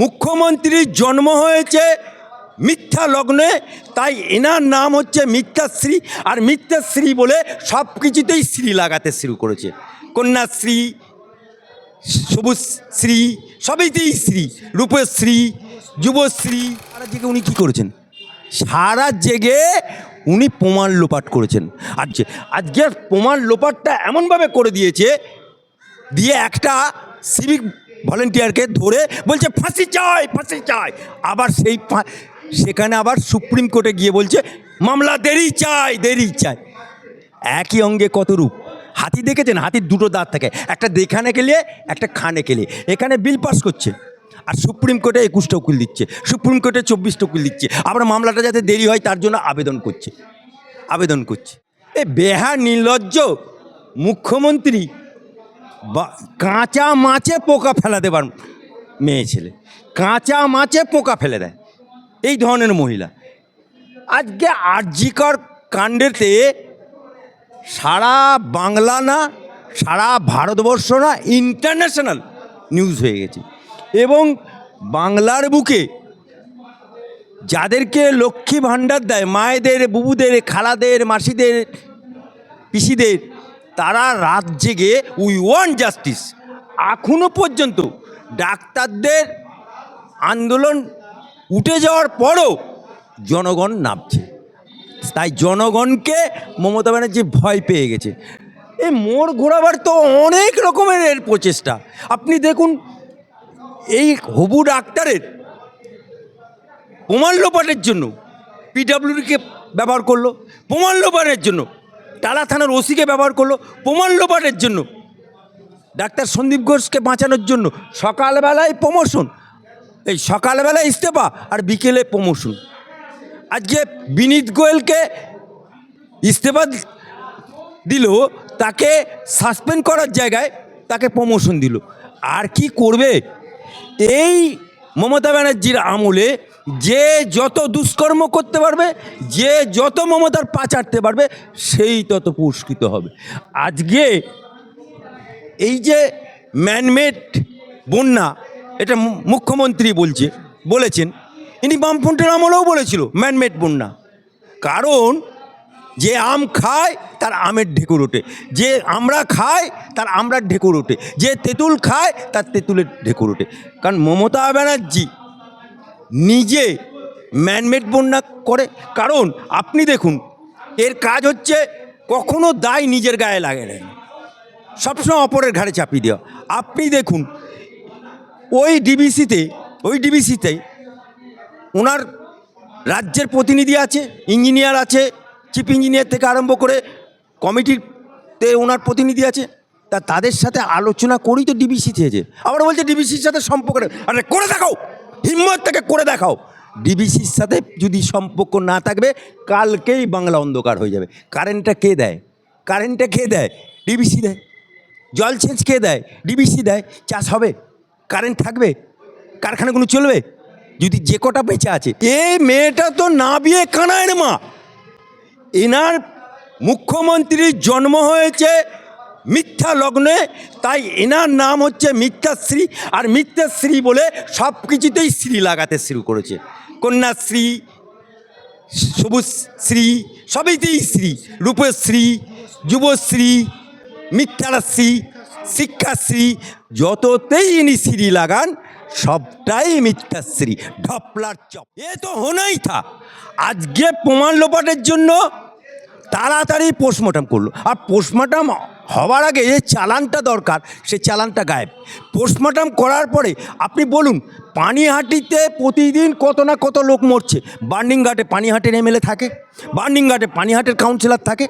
মুখ্যমন্ত্রীর জন্ম হয়েছে মিথ্যা লগ্নে, তাই এনার নাম হচ্ছে মিথ্যাশ্রী, আর মিথ্যাশ্রী বলে সব কিছুতেই শ্রী লাগাতে শুরু করেছে। কন্যাশ্রী সবুজ শ্রী সবইতেই শ্রী, রূপশ্রী, যুবশ্রী। সারা জেগে উনি কী করেছেন? সারা জেগে উনি প্রমাণ লোপাট করেছেন। আর যে আজকের প্রমাণ লোপাটটা এমনভাবে করে দিয়েছে, দিয়ে একটা সিভিক ভলেন্টিয়ারকে ধরে বলছে, ফাঁসি চাই ফাঁসি চাই। আবার সেই সেখানে আবার সুপ্রিম কোর্টে গিয়ে বলছে, মামলা দেরি চাই দেরি চাই। একই অঙ্গে কত রূপ? হাতি দেখেছেন? হাতির দুটো দাঁত থাকে, একটা দেখানে গেলে একটা খানে গেলে এখানে বিল পাস করছে, আর সুপ্রিম কোর্টে একুশটা উকিল দিচ্ছে, সুপ্রিম কোর্টে চব্বিশটা উকিল দিচ্ছে। আবার মামলাটা যাতে দেরি হয়, তার জন্য আবেদন করছে আবেদন করছে। এ বেহা নির্লজ্জ মুখ্যমন্ত্রী কাঁচা মাছে পোকা ফেলা দেবার মেয়ে ছেলে। কাঁচা মাছে পোকা ফেলে দেয়। এই ধরনের মহিলা। আজকে আর্যিকর কাণ্ডেতে সারা বাংলা না, সারা ভারতবর্ষ না ইন্টারন্যাশনাল নিউজ হয়ে গেছে। এবং বাংলার বুকে যাদেরকে লক্ষ্মী ভাণ্ডার দেয়, মায়েদের, বুবুদের, খালাদের, মাসিদের, পিসিদের তারা রাত জেগে উই ওয়ান জাস্টিস। এখনও পর্যন্ত ডাক্তারদের আন্দোলন উঠে যাওয়ার পরও জনগণ নামছে। তাই জনগণকে মমতা ব্যানার্জি ভয় পেয়ে গেছে। এই মোড় ঘোরাবার তো অনেক রকমের এর প্রচেষ্টা। আপনি দেখুন, এই হবু ডাক্তারের প্রমাণ লোপাটের জন্য পিডাব্লিউডিকে ব্যবহার করল, প্রমাণ লোপাটের জন্য টালা থানার ওসিকে ব্যবহার করল প্রমাণ লোপাটের জন্য। ডাক্তার সন্দীপ ঘোষকে বাঁচানোর জন্য। সকালবেলায় প্রমোশন এই সকালবেলায় ইস্তফা আর বিকেলে প্রমোশন আজকে বিনীত গোয়েলকে ইস্তফা দিল, তাকে সাসপেন্ড করার জায়গায় তাকে প্রমোশন দিল। আর কি করবে? এই মমতা ব্যানার্জির আমলে যে যত দুষ্কর্ম করতে পারবে, যে যত মমতার পা চাটতে পারবে, সেই তত পুরস্কৃত হবে। আজকে এই যে ম্যানমেড বন্যা, এটা মুখ্যমন্ত্রী বলছে, বলেছেন। ইনি বামফ্রন্টের আমলেও বলেছিল ম্যানমেড বন্যা। কারণ, যে আম খায়, তার আমের ঢেকুর ওঠে। যে আমরা খাই, তার আমরার ঢেকুর ওঠে। যে তেঁতুল খায়, তার তেঁতুলের ঢেকুর ওঠে। কারণ মমতা ব্যানার্জি নিজে ম্যানমেড বন্যা করে। কারণ আপনি দেখুন, এর কাজ হচ্ছে কখনো দায় নিজের গায়ে লাগে না। সবসময় অপরের ঘাড়ে চাপিয়ে দেওয়া। আপনি দেখুন, ওই ডিবিসিতে ওই ডিবিসিতে ওনার রাজ্যের প্রতিনিধি আছে ইঞ্জিনিয়ার আছে চিফ ইঞ্জিনিয়ার থেকে আরম্ভ করে কমিটিতে ওনার প্রতিনিধি আছে। তা তাদের সাথে আলোচনা করেই তো ডিবিসি চেয়েছে আবার বলছে ডিবিসির সাথে সম্পর্ক। আরে, করে দেখাও! হিম্মত তাকে করে দেখাও। ডিবিসির সাথে যদি সম্পর্ক না থাকবে, কালকেই বাংলা অন্ধকার হয়ে যাবে। কারেন্টটা কে দেয়? কারেন্টটা কে দেয়? ডিবিসি দেয়। জলসেচ কে দেয়? ডিবিসি দেয়। চাষ হবে? কারেন্ট থাকবে? কারখানাগুলো চলবে? যদি যে কটা বেঁচে আছে। এই মেয়েটা তো না বিয়ে কানায় মা। এনার মুখ্যমন্ত্রীর জন্ম হয়েছে মিথ্যা লগ্নে, তাই এনার নাম হচ্ছে মিথ্যাশ্রী, আর মিথ্যাশ্রী বলে সব কিছুতেই শ্রী লাগাতে শুরু করেছে। কন্যাশ্রী সবুজ শ্রী সবইতেই শ্রী, রূপশ্রী, যুবশ্রী, মিথ্যাশ্রী, শিক্ষাশ্রী, যততেই ইনি শ্রী লাগান, সবটাই মিথ্যাশ্রী, ঢপলার চপ। এ তো হোনাই থা। আজকে প্রমাণ লোপাটের জন্য তাড়াতাড়ি পোস্টমর্টম করল। আর পোস্টমর্টম হওয়ার আগে যে চালানটা দরকার, সে চালানটা গায়েব। পোস্টমর্টম করার পরে আপনি বলুন, পানিহাটিতে প্রতিদিন কত না কত লোক মরছে? বার্নিং ঘাটে পানিহাটের এমএলএ থাকে, বার্নিং ঘাটে পানিহাটের কাউন্সিলর থাকে।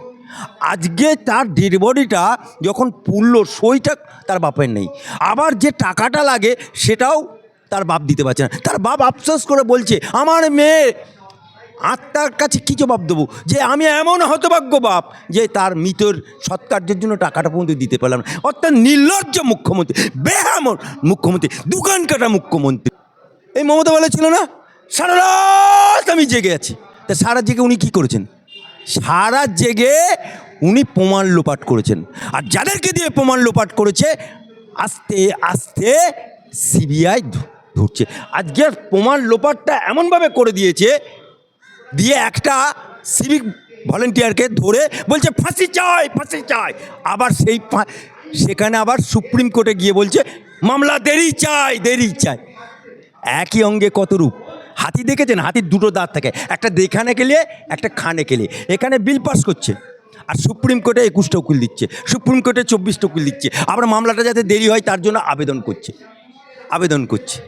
আজকে তার ডেড বডিটা যখন পুড়লো, সইটা তার বাপের নেই। আবার যে টাকাটা লাগে, সেটাও তার বাপ দিতে পারছে না। তার বাপ আফসোস করে বলছে, আমার মেয়ে আত্মার কাছে কী জবাব দেবো? যে আমি এমন হতভাগ্য বাপ যে তার মৃতর সৎকার্যের জন্য টাকাটা পর্যন্ত দিতে পারলাম না। অর্থাৎ নির্লজ্জ মুখ্যমন্ত্রী, বেহামর মুখ্যমন্ত্রী, দোকান কাটা মুখ্যমন্ত্রী। এই মমতা বলেছিল না? সারা রাত আমি জেগে আছি। তা সারা জেগে উনি কী করেছেন? সারা জেগে উনি প্রমাণ লোপাট করেছেন। আর যাদেরকে দিয়ে প্রমাণ লোপাট করেছে, আস্তে আস্তে সিবিআই ধরছে। আজকে প্রমাণ লোপাটটা এমনভাবে করে দিয়েছে দিয়ে একটা সিভিক ভলেন্টিয়ারকে ধরে বলছে, ফাঁসি চাই ফাঁসি চাই। আবার সেই সেখানে আবার সুপ্রিম কোর্টে গিয়ে বলছে, মামলা দেরি চাই দেরি চাই। একই অঙ্গে কত রূপ? হাতি দেখেছেন? হাতির দুটো দাঁত থাকে, একটা দেখানে গেলে একটা খানে গেলে এখানে বিল পাস করছে, আর সুপ্রিম কোর্টে একুশটা উকিল দিচ্ছে, সুপ্রিম কোর্টে চব্বিশটা উকিল দিচ্ছে। আবার মামলাটা যাতে দেরি হয়, তার জন্য আবেদন করছে আবেদন করছে।